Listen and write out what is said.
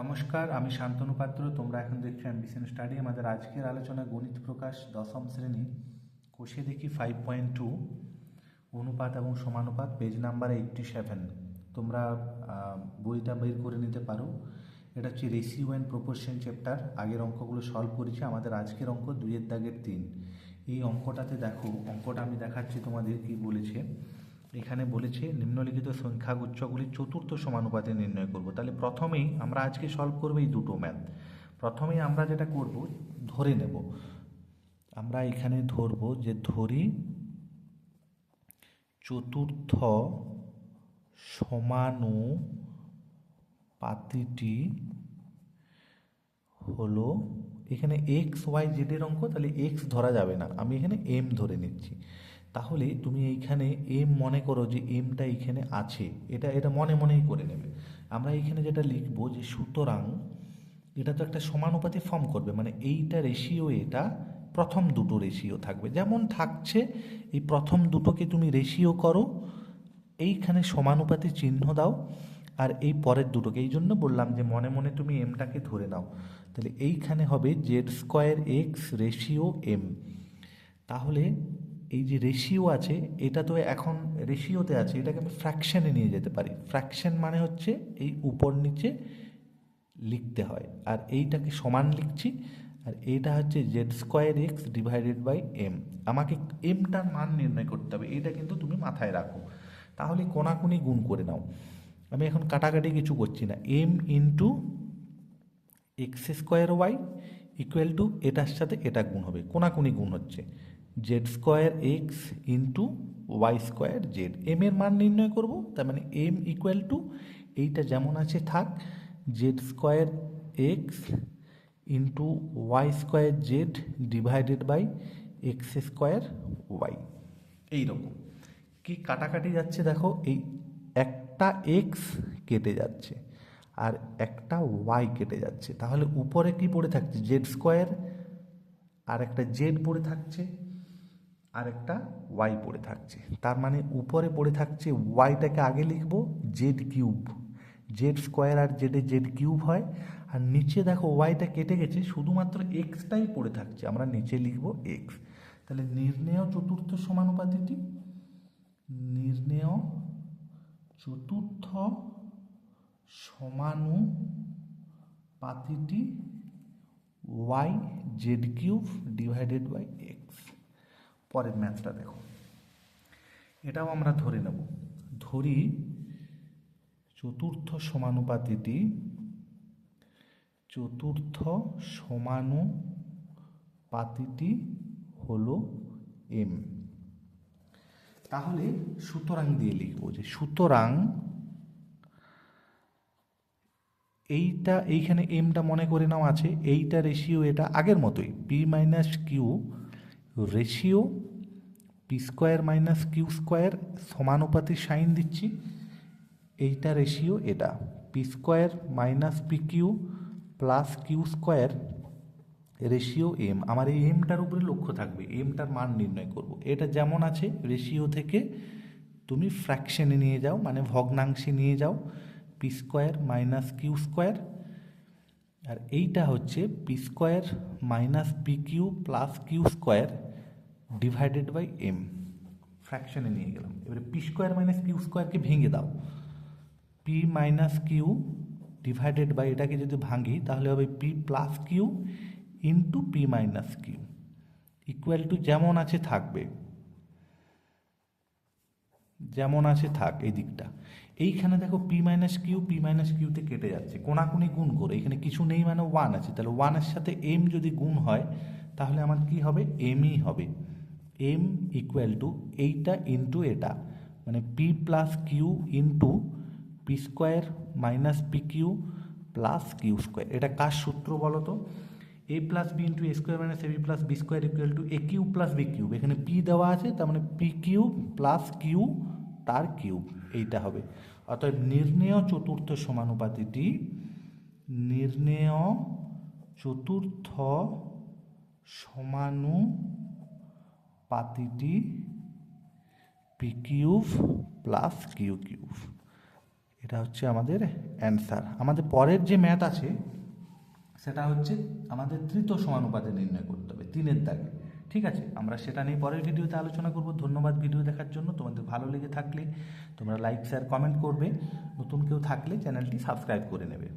নমস্কার, আমি শান্তনু পাত্র। তোমরা এখন দেখছ অ্যাম্বিশন স্টাডি। আমাদের আজকের আলোচনা গণিত প্রকাশ দশম শ্রেণি, কোষে দেখি ফাইভ পয়েন্ট টু অনুপাত এবং সমানুপাত পেজ নাম্বার এইটটি সেভেন তোমরা বইটা বের করে নিতে পারো। এটা হচ্ছে রেসিও অ্যান্ড প্রপোর্শন চ্যাপ্টার আগের অঙ্কগুলো সলভ করেছি। আমাদের আজকের অঙ্ক দুইয়ের দাগের তিন। এই অঙ্কটাতে দেখো, অঙ্কটা আমি দেখাচ্ছি তোমাদের কি বলেছে। এখানে বলেছে, নিম্নলিখিত সংখ্যাগুচ্ছগুলির চতুর্থ সমানুপাতে নির্ণয় করব। তাহলে প্রথমেই আমরা আজকে সলভ করব এই দুটো ম্যাথ প্রথমেই আমরা যেটা করব, ধরে নেব। আমরা এখানে ধরব যে ধরি চতুর্থ সমানুপাতিটি হলো এখানে এক্স ওয়াই জেডের অঙ্ক, তাহলে এক্স ধরা যাবে না। আমি এখানে এম ধরে নিচ্ছি। তাহলে তুমি এইখানে এম মনে করো যে এমটা এইখানে আছে। এটা এটা মনে মনেই করে নেবে। আমরা এইখানে যেটা লিখব যে সুতরাং এটা তো একটা সমানুপাতি ফর্ম করবে মানে এইটা রেশিও এটা প্রথম দুটো রেশিও থাকবে। যেমন থাকছে, এই প্রথম দুটোকে তুমি রেশিও করো, এইখানে সমানুপাতি চিহ্ন দাও, আর এই পরের দুটোকে। এই জন্য বললাম যে মনে মনে তুমি এমটাকে ধরে নাও। তাহলে এইখানে হবে Z square X ratio M তাহলে এই যে রেশিও আছে, এটা তো এখন রেশিওতে আছে, এটাকে আমি ফ্র্যাকশানে নিয়ে যেতে পারি। ফ্র্যাকশন মানে হচ্ছে এই উপর নিচে লিখতে হয়। আর এইটাকে সমান লিখছি, আর এটা হচ্ছে Z square X divided by M আমাকে এমটার মান নির্ণয় করতে হবে, এইটা কিন্তু তুমি মাথায় রাখো। তাহলে কোনাকুনি গুণ করে নাও। আমি এখন কাটাকাটি কিছু করছি না। M into X square Y equal to এটার সাথে এটা গুণ হবে, কোনাকুনি গুণ হচ্ছে। Z square X into Y square Z M এর মান নির্ণয় করব, তার মানে এম ইকুয়াল টু এইটা যেমন আছে থাক Z square X into Y square Z divided by X square Y এইরকম। কি কাটাকাটি যাচ্ছে দেখো, এই একটা এক্স কেটে যাচ্ছে, আর একটা ওয়াই কেটে যাচ্ছে। তাহলে উপরে কি পড়ে থাকছে? জেড স্কোয়ার আর একটা জেড পড়ে থাকছে। আর একটা ওয়াই পড়ে থাকছে। তার মানে উপরে পড়ে থাকছে ওয়াইটাকে আগে লিখব জেড কিউব জেড স্কোয়ার আর জেডে জেড কিউব হয়। আর নিচে দেখো ওয়াইটা কেটে গেছে, শুধুমাত্র এক্সটাই পড়ে থাকছে। আমরা নিচে লিখব এক্স তাহলে নির্ণেয় চতুর্থ সমানুপাতিটি? নির্ণেয় চতুর্থ সমানুপাতিটি Y Z cube divided by X পরের ম্যাথটা দেখো। এটাও আমরা ধরে নেব। ধরি চতুর্থ সমানুপাতিটি চতুর্থ সমানুপাতিটি হলো এম। তাহলে সুতরাং দিয়ে লিখব যে সুতরাং এইটা, এইখানে এমটা মনে করে নাও আছে, এইটা রেশিও এটা আগের মতোই P minus Q ratio, P square minus Q square সমানুপাতি sign দিচ্ছি। এইটা রেশিও, এটা। P square minus P Q plus Q square ratio M. আমার এই এমটার উপরে লক্ষ্য থাকবে। এমটার মান নির্ণয় করব। এটা যেমন আছে, রেশিও থেকে তুমি ফ্র্যাকশনে নিয়ে যাও মানে ভগ্নাংশে নিয়ে যাও। P square minus Q square আর এইটা হচ্ছে P square minus P Q plus Q square divided by M ফ্র্যাকশনে নিয়ে গেলাম। এবারে পি স্কোয়ার মাইনাস কিউ স্কোয়ারকে ভেঙে দাও। P minus Q divided by এটাকে যদি ভাঙি, তাহলে হবে P plus Q into P minus Q equal to যেমন আছে থাকবে। যেমন আছে, থাক, এই দিকটা। এইখানে দেখো P minus Q P minus কিউতে কেটে যাচ্ছে। কোনাকুনি গুণ করে। এখানে কিছু নেই মানে ওয়ান আছে। তাহলে ওয়ানের সাথে এম যদি গুণ হয়, তাহলে আমার কি হবে? এমই হবে। এম ইকুয়াল টু এইটা ইন্টু এটা। মানে P plus Q into P square minus P Q plus Q square এটা কার সূত্র বলো তো? A plus B into A square minus A B plus B square equal to A cube plus B cube এখানে P দেওয়া আছে, তার মানে পি কিউব প্লাস কিউ তার কিউব, এইটা হবে। অতএব নির্ণেয় চতুর্থ সমানুপাতিটি, নির্ণেয় চতুর্থ সমানুপাতিটি P cube plus Q cube. এটা হচ্ছে আমাদের অ্যান্সার আমাদের পরের যে ম্যাথ আছে, সেটা হচ্ছে আমাদের তৃতীয় সমানুপাতে নির্ণয় করতে হবে, তিনের দাগে। ঠিক আছে, আমরা সেটা নিয়ে পরের ভিডিওতে আলোচনা করব। ধন্যবাদ ভিডিও দেখার জন্য। তোমাদের ভালো লেগে থাকলে তোমরা লাইক শেয়ার কমেন্ট করবে। নতুন কেউ থাকলে চ্যানেলটি সাবস্ক্রাইব করে নেবে।